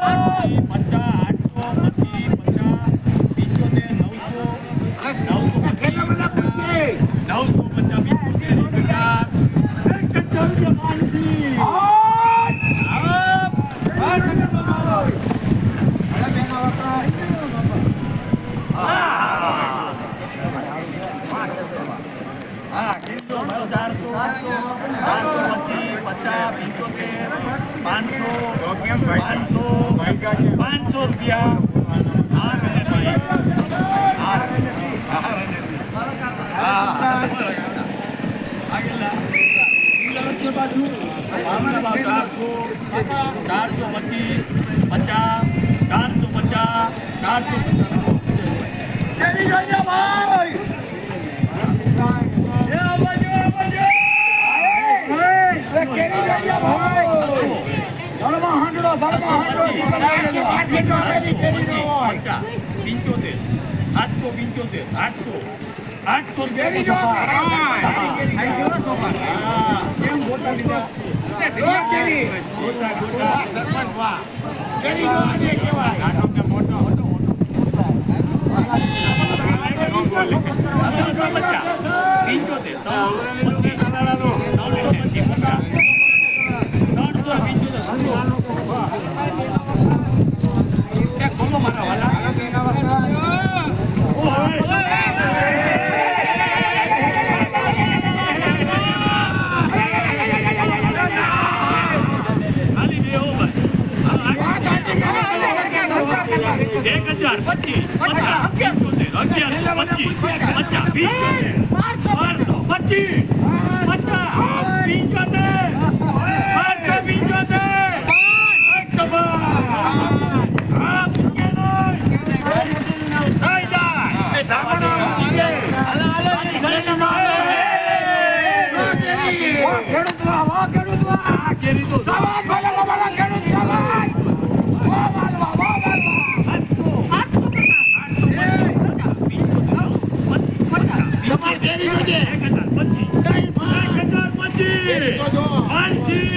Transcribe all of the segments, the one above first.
પચાસ આઠસો પચીસ પચાસ પંચોતેર નવસો નવસો પચીસ નવસો પચાસ પંચોતેર એક હજાર એક હજાર રૂપિયા માનસી હા કેટલો મારો ચારસો ચારસો પચીસ પચાસ પંચોતેર પાંચસો પાંચસો પાંચસો રૂપિયા હા રણજીતભાઈ. હા હા રણજીતભાઈ. હા આગળના. વચ્ચે પાછું. આમના રૂપિયા ચારસો પચીસ પચાસ ચારસો પચાસ ચારસો એ આવજો, આવજો. પંચોતેર આઠસો પંચોતેર આઠસો આઠસો કેમ ગોટા લીધા ગોટા ગોટા નાટકને મોટો હતો ત્રણસો પચાસ પંચોતેર ત્રણસો પચીસ ત્રણસો પચીસ પચાસ ત્રણસો પંચોતેર એ ખોલો મારા વાલા ખાલી બે હો ભાઈ એક હજાર પચીસ પચાસ પંચોતેર અગિયારસો પચીસ પચાસ પંચોતેર બારસો પચીસ પચાસ પંચોતેર બારસો પંચોતેર એકસો બાર આ મૂકે નહીં. થઈ જાય. હાલો, હાલો, એ ઘરેના માલ. આ કેરી તો આઠસો. આઠસો પચાસ. પંચોતેર. પચીસ. એક હજાર પચીસ. એક હજાર પચીસ. પાંચી.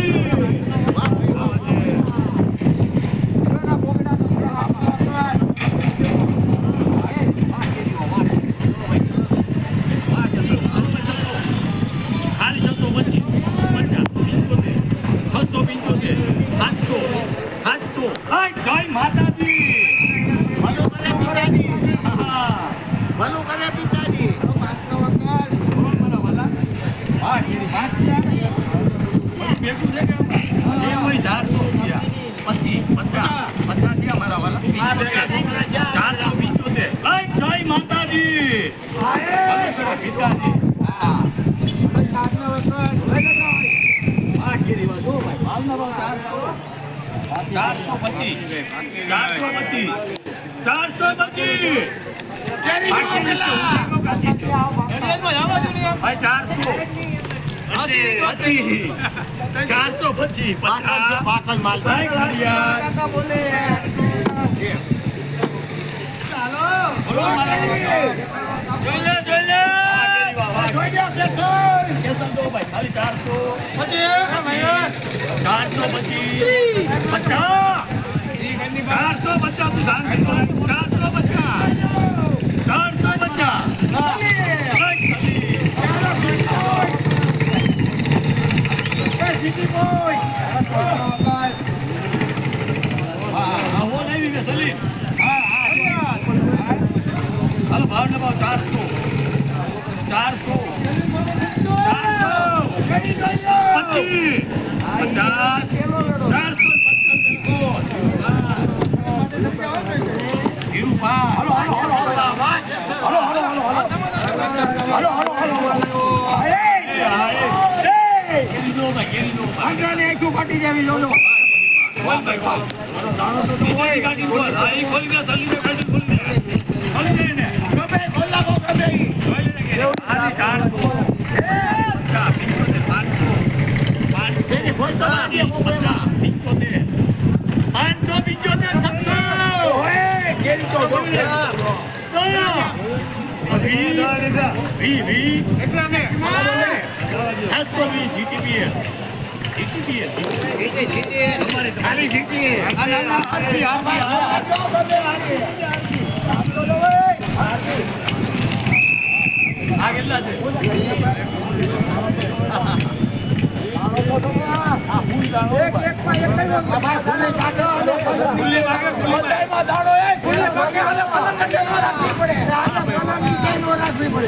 ખાલી છસો પચીસ પચાસ પંચોતેર છસો પંચોતેર સાતસો સાતસો જય માતાજી. હા, કેરી છે. બધું ભેગું છે કે? જે ચારસો રૂપિયા. પચીસ. પચાસ. પચાસ થયા મારા વાલા ચારસો પંચોતેર. જય માતાજી. ભલે પિતાજી. હા. કેરી ભાઈ ભાવના ભાવ ચારસો ચારસો પચીસ. ચારસો પચીસ ચારસો પચીસ ચારસો પચીસ ચારસો પચીસ પચાસ ભાઈ કાળિયા. બોલો મારા જોઈ લે જોઈ લે કેસર દો ભાઈ ખાલી ચારસો ચારસો પચીસ પચાસ ચારસો પચાસ તું શાંતિ. ચારસો પચાસ. ચારસો નહીં વિવે સલીમ હાલો ભાવના ભાવ ચારસો. ચારસો. ચારસો. પચીસ. પચાસ ચારસો પંચોતેર કોટ. હા. ધીરુ પા. હાલો, હાલો, હાલો, હાલો. એ, હા, એ. એ, કેરી લો ભાઈ, કેરી લો ભાઈ. વાહ ભાઈ, વાહ. બીજાની ગાડી બોલ. હા, એ ખોલી દે, સલીમે ગાડી ખોલી દે. ખોલી દે એને. જોઈ લે ને કે. ખાલી ચારસો. પચાસ, પંચોતેર, છસો વી વી વી જીતી ના, ના, ના, હારતી, હારતી, હા. આ કેટલા છે ખુલ્લી ભાગે, ખુલ્લી ભાગે.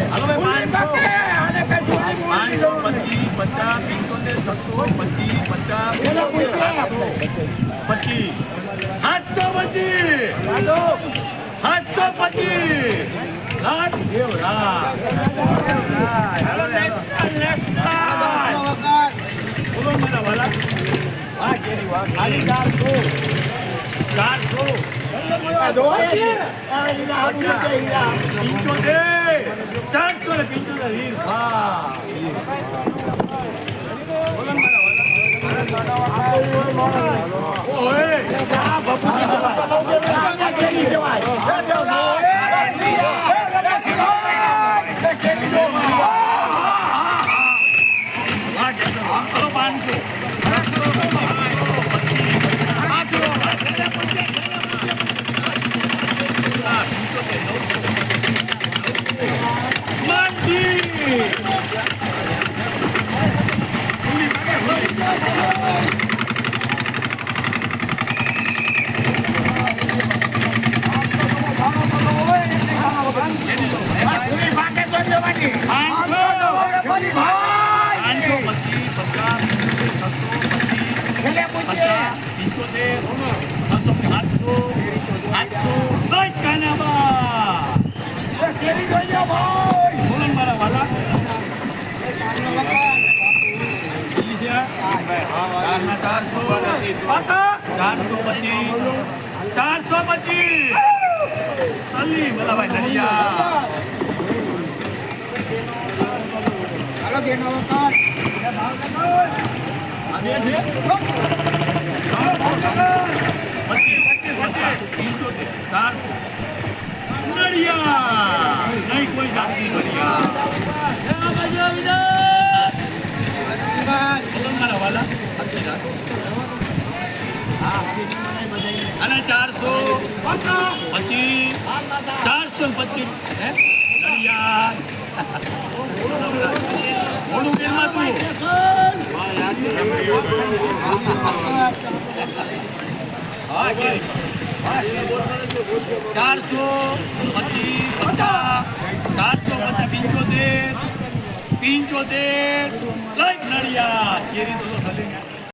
હાલો ભાઈ, પાંચસો. પાંચસો, પચીસ, પંચોતેર, છસો, પચીસ, પચાસ, પચીસ. સાતસો પચીસ. સાતસો પચીસ. લાખ નેશનલ. બોલો મારા વાલા. વાહ, કેરી વાહ. ખાલી ચારસો. ચારસો. પંચોતેર. ચારસો ને પંચોતેર મારા વાલા. ઓહે. વાહ, કેશવ. હાલો, પાંચસો. પાંચસો પચીસ પચાસ છસો પચીસ પચાસ પંચોતેર છસો સાતસો કાનાબા બોલો મારા વાલા ચારસો ચારસો પચીસ ચારસો પચીસ સલી મલાભાઈ નડિયા આ બે છે પચીસ પચાસ પંચોતેર ચારસો નડિયા નહીં કોઈ જાતની નડિયા એ આ બાજુ આવી જા. બોલો ને મારા વાલા આટલી રાખો. અને ચારસો પચીસ. ચારસો પચીસ મોડું કેમાં તું ચારસો પછી પચાસ ચારસો પચાસ પંચોતેર પંચોતેર લઈ નડિયા કેરી તો સલી